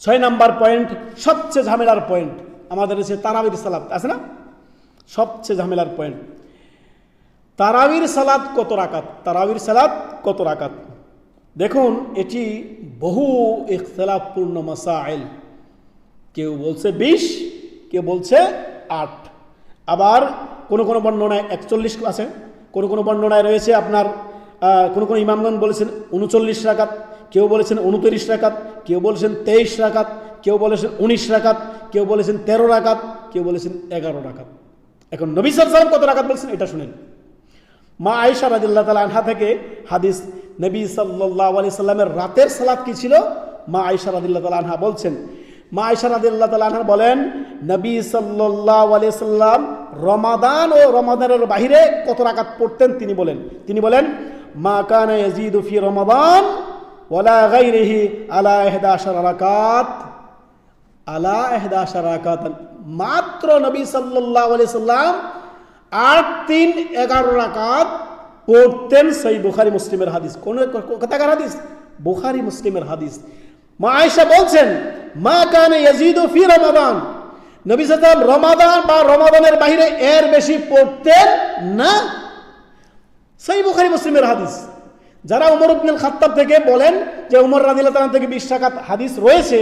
ছয় number point, সবচেয়ে ঝামেলার পয়েন্ট। আমাদের দেশে তারাবির সালাদ, আছে না? সবচেয়ে ঝামেলার পয়েন্ট। তারাবির সালাদ কত রাকাত? তারাবির সালাদ কত রাকাত? দেখুন, এটি বহু ইখতলাফপূর্ণ মাসাইল। কেউ বলছে বিশ, কেউ বলছে আট। আবার কোনো কোনো বর্ণনায় একচল্লিশ আছে, কোনো কোনো বর্ণনায় রয়েছে আপনার কোনো কোনো ইমামগণ বলেছেন উনচল্লিশ রাকাত, কেউ বলেছেন উনত্রিশ রাকাত, কেউ বলেছেন তেইশ রাকাত, কেউ বলেছেন উনিশ রাকাত, কেউ বলেছেন তেরো রাকাত, কেউ বলেছেন এগারো রাকাত। এখন নবী সালাম কত রাকাত বলছেন এটা শুনেন। মা আয়েশা রাদিল্লাহ তালা আনহা থেকে হাদিস, নবী সাল্লাহ আলি সাল্লামের রাতের সালাত কি ছিল? মা আয়েশা রাদিল্লাহ তালা আনহা বলছেন। মা আয়েশা রাদিল্লাহ তালা আনহা বলেন, নবী সাল্লাহ আলি সাল্লাম রমাদান ও রমাদানের বাহিরে কত রাকাত পড়তেন তিনি বলেন। তিনি বলেন মা কানা ইয়াজিদু ফি রমাদান ওয়ালা গাইরিহি আলা ইহদা রাকাত, আলা এহদা রাকাত। মাত্র নবী সাল্লাহ আলি সাল্লাম আট তিন এগারো রাকাত পড়তেন সেই বুখারি মুসলিমের হাদিস। কোন কোথাকার হাদিস? বুখারি মুসলিমের হাদিস। মা আয়েশা বলছেন, মা কানে ইয়াজিদু ফি রমাদান। নবী সাল্লাম রমাদান বা রমাদানের বাইরে এর বেশি পড়তেন না। সেই বুখারি মুসলিমের হাদিস। যারা উমর ইবনুল খাত্তাব থেকে বলেন যে উমর রাদিল্লাহ তাআলা থেকে বিশ টাকাত হাদিস রয়েছে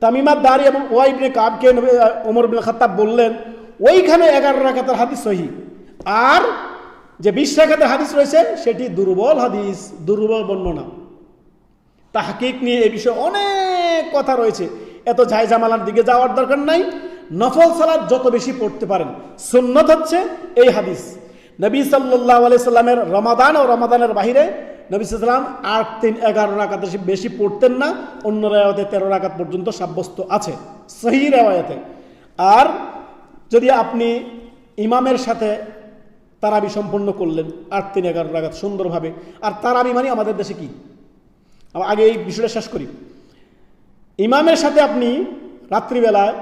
তামিমাত দারি এবং ওয়াইবনে কাবকে উমর ইবনুল খাত্তাব বললেন, ওইখানে এগারো রাকাতের হাদিস সহি। আর যে বিশ রাকাতের হাদিস রয়েছে, সেটি দুর্বল হাদিস, দুর্বল বর্ণনা। তাহকিক নিয়ে এ বিষয়ে অনেক কথা রয়েছে। এত ঝাই জামালার দিকে যাওয়ার দরকার নাই। নফল সালাদ যত বেশি পড়তে পারেন। সুন্নত হচ্ছে এই হাদিস। নবী সাল্লাহ রমাদান ও রমাদানের বাহিরে নবী সাল্লাম আট, তিন, এগারো রাকাত বেশি পড়তেন না। অন্য রেওয়াতে তেরো রাকাত পর্যন্ত সাব্যস্ত আছে। সহি রেওয়ায়তে। আর যদি আপনি ইমামের সাথে তারাবি সম্পন্ন করলেন, আট, তিন, এগারো রাকাত সুন্দরভাবে। আর তারাবি মানে আমাদের দেশে কি? আগে এই বিষয়টা শেষ করি। ইমামের সাথে আপনি রাত্রিবেলায়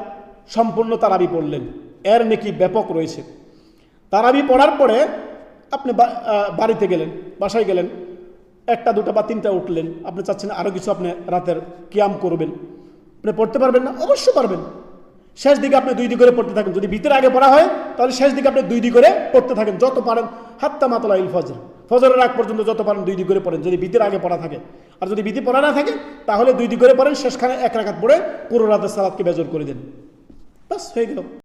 সম্পূর্ণ তারাবি পড়লেন। এর নাকি ব্যাপক রয়েছে। তারাবি পড়ার পরে আপনি বাড়িতে গেলেন, বাসায় গেলেন, একটা, দুটা বা তিনটা উঠলেন, আপনি চাচ্ছেন আরও কিছু আপনি রাতের কিয়াম করবেন। আপনি পড়তে পারবেন না? অবশ্যই পারবেন। শেষ দিকে আপনি দুই দিক করে পড়তে থাকেন। যদি ভিতরে আগে পড়া হয়, তাহলে শেষ দিকে আপনি দুই দিক করে পড়তে থাকেন। যত পারেন, হাত্তা মাতলা ইল ফজর। ফজরের আগ পর্যন্ত যত পারেন, দুই দিক করে পড়েন। যদি ভিতরে আগে পড়া থাকে। আর যদি ভিতরে পড়া না থাকে, তাহলে দুই দিক করে পড়েন। শেষখানে এক রাখাত পড়ে পুরো রাতের সালাদকে বেজর করে দেন। বাস হয়ে গেল।